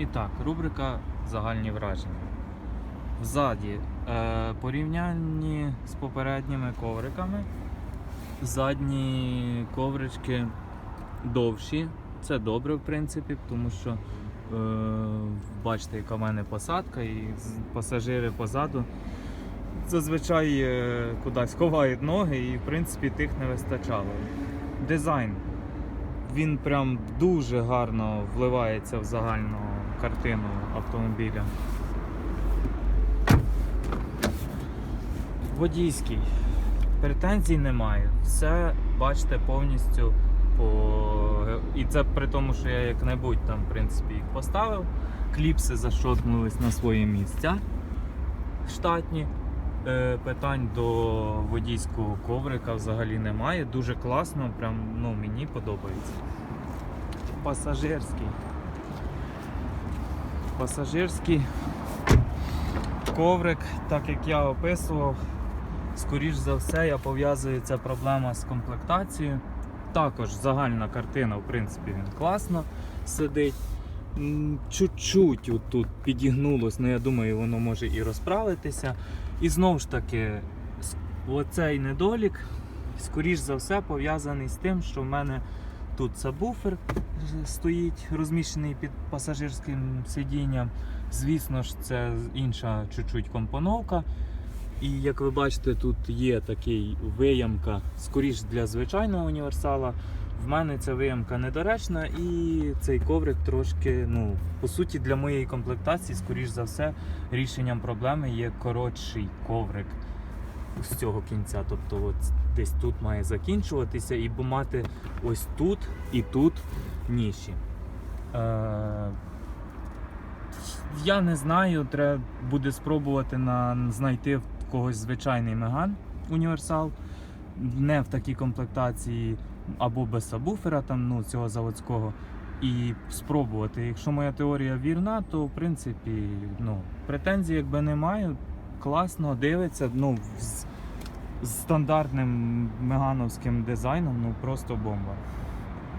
І так, рубрика Загальні враження. Взаді е, порівнянні з попередніми ковриками. Задні коврички довші. Це добре, в принципі, тому що е, бачите, яка в мене посадка, і пасажири позаду зазвичай е, кудись ховають ноги, і в принципі тих не вистачало. Дизайн. Він прям дуже гарно вливається в загальну картину автомобіля. Водійський. Претензій немає. Все бачите повністю по. І це при тому, що я як-небудь там, в принципі, їх поставив. Кліпси зашотнулись на свої місця штатні. Е, Питань до водійського коврика взагалі немає. Дуже класно, прям ну, мені подобається. Пасажирський. Пасажирський коврик, так як я описував, скоріш за все, я пов'язую ця проблема з комплектацією. Також загальна картина, в принципі, він класно сидить. Чуть-чуть тут підігнулось, але я думаю, воно може і розправитися. І знову ж таки, оцей недолік, скоріш за все, пов'язаний з тим, що в мене тут сабвуфер стоїть, розміщений під пасажирським сидінням. Звісно ж, це інша чуть-чуть компоновка. І як ви бачите, тут є такий виямка, скоріш для звичайного універсала. В мене ця виямка недоречна, і цей коврик трошки, ну, по суті, для моєї комплектації, скоріш за все, рішенням проблеми є коротший коврик з цього кінця. Тобто, от десь тут має закінчуватися і мати ось тут і тут ніші. Е, я не знаю, треба буде спробувати на, знайти в когось звичайний меган універсал, не в такій комплектації або без сабвуфера, там, ну, цього заводського. І спробувати. Якщо моя теорія вірна, то в принципі ну, претензій якби не маю. Класно дивиться. Ну, стандартним мегановським дизайном, ну просто бомба.